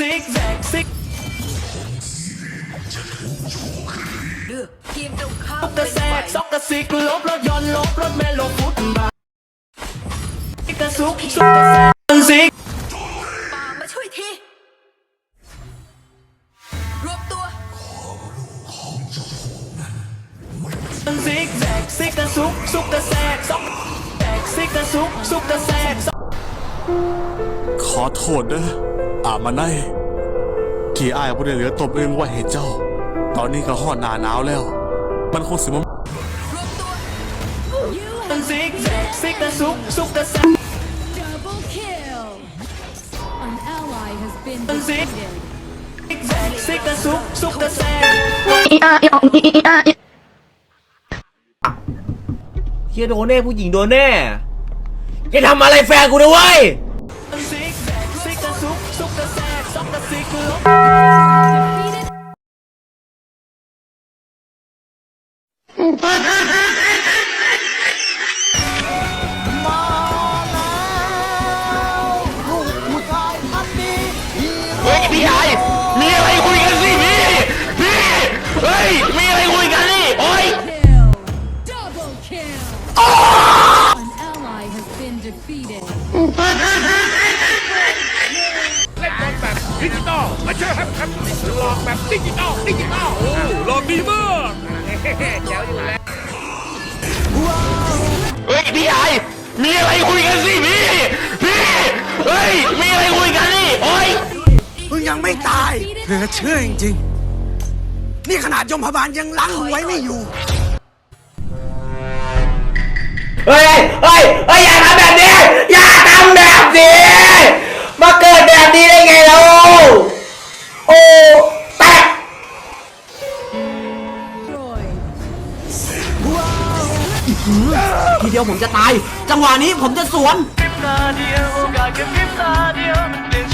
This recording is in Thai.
ซิกแซกซิกเลือกทีมตรงข้ามกระแซกซอกกระซิกลบรถยนต์ลบรถเมล์ลบฟุตบาทกระซุกซุกกระแซกซิกปามาช่วยทีรวบตัวซิกแซกซิกกระซุกซุกกระแซกซอกแซกซิกกระซุกซุกกระแซกซอกขอโทษเด้ อามาไนที่อ้ายบ่ได้เหลือตบเองว่าเหตุเจ้า ตอนนี้ก็ฮอดหน้าหนาวแล้ว มันคงสิมารวบตัวซิกแซกซิกกระซุกซุกกระแซก Double kill! An ally has been defeated. ซิกแซกซิกกระซุกซุกกระแซกเฮียโดนแน่ผู้หญิงโดนแน่อย่าทำอะไรแฟนกูนะเว้ย เฮ้ยพี่ชายมีอะไรคุยกันสิพี่ พี่ เฮ้ย มีอะไรคุยกันนี่โอ้ย kill! Double kill! An ally has been defeated. ดิจิตอลไม่ใช่ครับครับหลอกแบบดิจิตอลดิจิตอลโอ้หลอกดีมากแจ๋วอยู่แล้วเฮ้ยพี่ชายมีอะไรคุยกันสิพี่พี่เฮ้ยมีอะไรคุยกันนี่โอ้ยมึงยังไม่ตายเหลือเชื่อจริงๆนี่ขนาดยมพบาลยังล้างมึงไว้ไม่อยู่เฮ้ยเฮ้ย ทีเดียวผมจะตาย จังหวะนี้ผมจะสวนเดียวโอกาสแค่พริบตาเดียวมันเปลี่ยน